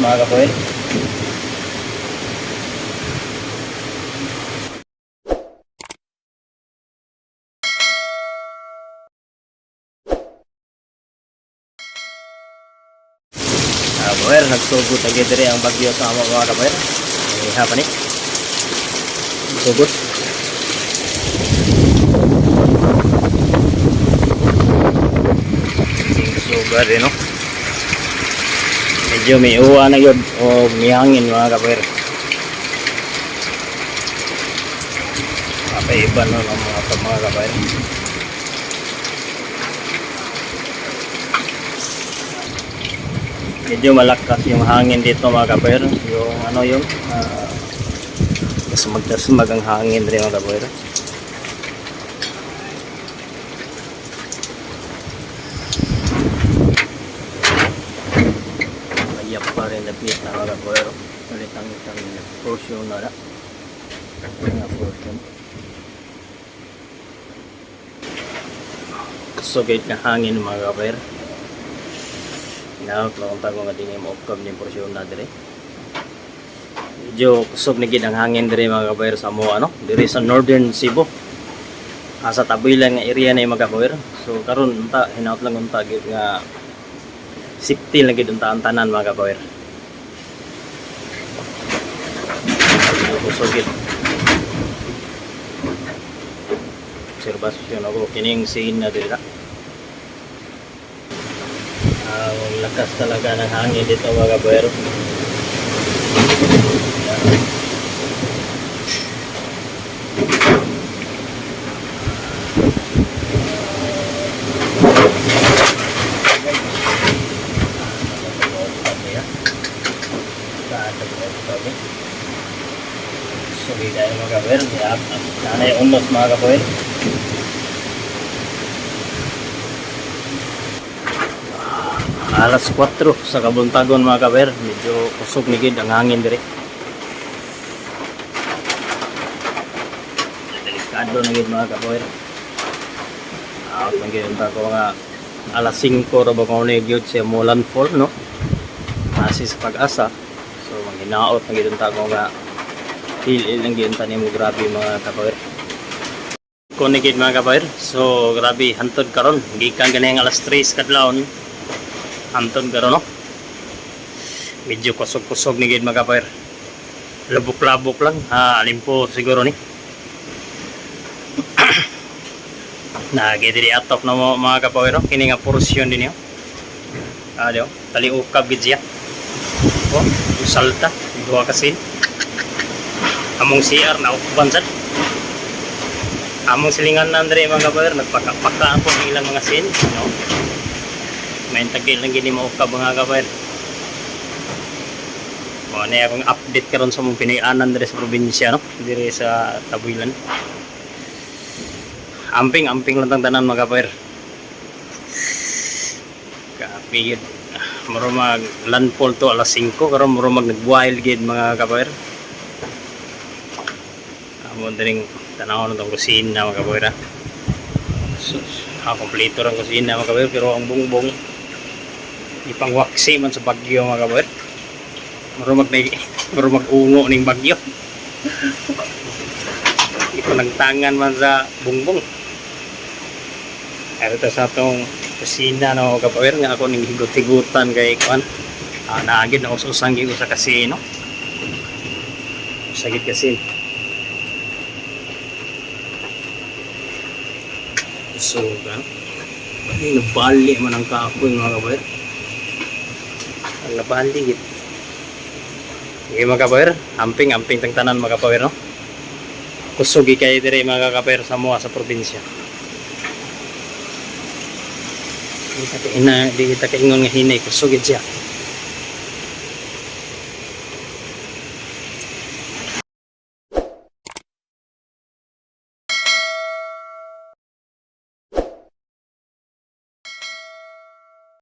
mga kabayan. Ah, kabayan, nagsugod agad diri ang bagyo sa amo mga kabayan. Iha pa ni. Sing sugar eh, no? Medyo may uwa na yun o may hangin mga kabayan. Kapaiba no ng mga ito mga kabayan. Medyo malakas yung hangin dito mga kabayan. Yung ano yun, ah, mas magdasmag ang hangin rin mga kabayan. Mayap pa rin na pita mga kabayan. Ulit ang isang portion na na. Mga portion. Sugit na hangin mga. Inaot lang ang tago nga din yung maupkab ni porsyon na dire. Medyo kusog na gid ang hangin dire mga kabayer sa mo ano, dire sa Northern Cebu. Asa tabuilan nga area na yung mga kabayer. So karon unta hinaot lang unta gid nga safety lang gid unta ang tanan mga kabayer. Medyo kusog gid. Observasyon ako kining scene na dire. Ang lakas talaga ng hangin dito mga kabuero. Sugi tayo mga kabuero. Nanay unos mga kabuero. alas 4 sa kabuntagon mga kaber medyo kusog ni gid ang hangin dire delikado na gid mga kaber out na gid ko nga alas 5 ra ba ko ni gyud siya mulan fall no asi sa pag-asa so manghinaot na gid unta ko nga feel lang gid unta nimo grabe mga kaber Kunigid mga kabayer. So, grabe, hantod karon. Gikan ganyan alas 3 kadlawon Anton garo no? Medyo kusog-kusog ni gid mga kapair labok-labok lang. Ha alimpo siguro ni? Nagi diri atop na mo mga kapair no? Kini nga porsyon din yo ah dio tali ukab gid siya oh salta duha kasi. Among CR na ukuban among silingan na andre mga kapair nagpaka-paka po ang ilang mga sin no? May tagil lang gini mo mga kabayan o na akong update karon sa mong pinayanan dire sa probinsya no? Dire sa Tabuilan. Amping amping lang tanan mga kabayan kapigid muro mag landfall to alas 5 karon muro mag nag-wild gid mga kabayan amo diring tanaw na tong kusina mga kabayan so, ah, kompleto rin kusina mga kabayan pero ang bungbong ipangwaksi man sa bagyo mga kabar marumag na marumag ungo ning bagyo. Ipanagtangan man sa bungbong. Ito sa atong kusina na mga kabar nga ako ning higot-higutan kay kuan ah, naagid na ususang ko sa kasino. Sagit kasi. So gan ay nabali man ang kapoy mga kabar ang nabaligid Okay mga kapower, amping amping tang tanan mga kapower no. Kusugi kay dire mga kapower sa mga sa probinsya. Di kita ina di kita kaingon nga hinay kusugid siya.